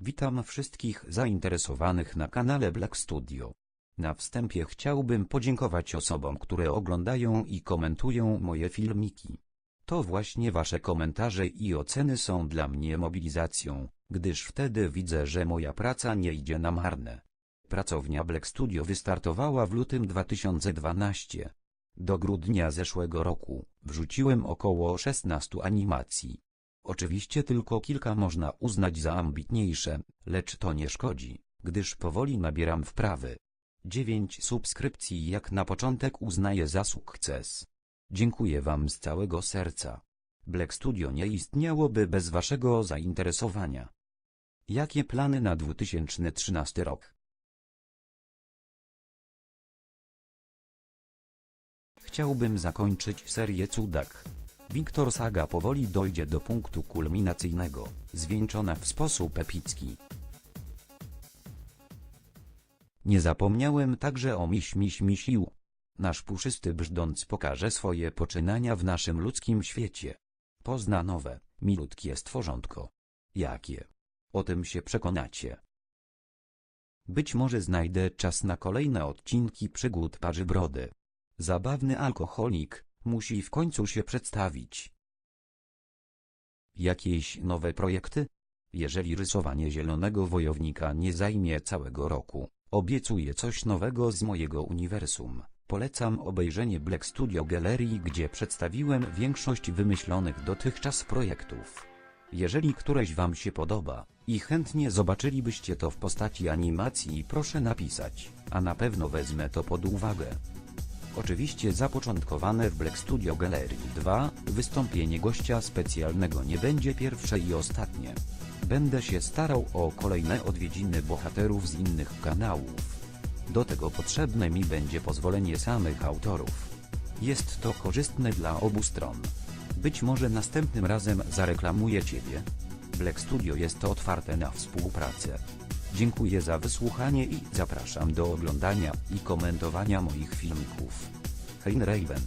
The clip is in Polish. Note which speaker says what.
Speaker 1: Witam wszystkich zainteresowanych na kanale Black Studio. Na wstępie chciałbym podziękować osobom, które oglądają i komentują moje filmiki. To właśnie wasze komentarze i oceny są dla mnie mobilizacją, gdyż wtedy widzę, że moja praca nie idzie na marne. Pracownia Black Studio wystartowała w lutym 2012. Do grudnia zeszłego roku wrzuciłem około 16 animacji. Oczywiście tylko kilka można uznać za ambitniejsze, lecz to nie szkodzi, gdyż powoli nabieram wprawy. 9 subskrypcji jak na początek uznaję za sukces. Dziękuję wam z całego serca. Black Studio nie istniałoby bez waszego zainteresowania. Jakie plany na 2013 rok? Chciałbym zakończyć serię Cudak. Wiktor Saga powoli dojdzie do punktu kulminacyjnego, zwieńczona w sposób epicki. Nie zapomniałem także o Miś Miś. Nasz puszysty brzdąc pokaże swoje poczynania w naszym ludzkim świecie. Pozna nowe, milutkie stworzątko. Jakie? O tym się przekonacie. Być może znajdę czas na kolejne odcinki przygód parzy brody. Zabawny alkoholik, musi w końcu się przedstawić. Jakieś nowe projekty? Jeżeli rysowanie zielonego wojownika nie zajmie całego roku, obiecuję coś nowego z mojego uniwersum. Polecam obejrzenie Black Studio Gallery, gdzie przedstawiłem większość wymyślonych dotychczas projektów. Jeżeli któreś wam się podoba i chętnie zobaczylibyście to w postaci animacji proszę napisać, a na pewno wezmę to pod uwagę. Oczywiście zapoczątkowane w Black Studio Gallery 2, wystąpienie gościa specjalnego nie będzie pierwsze i ostatnie. Będę się starał o kolejne odwiedziny bohaterów z innych kanałów. Do tego potrzebne mi będzie pozwolenie samych autorów. Jest to korzystne dla obu stron. Być może następnym razem zareklamuję Ciebie. Black Studio jest otwarte na współpracę. Dziękuję za wysłuchanie i zapraszam do oglądania i komentowania moich filmików. Hein Raven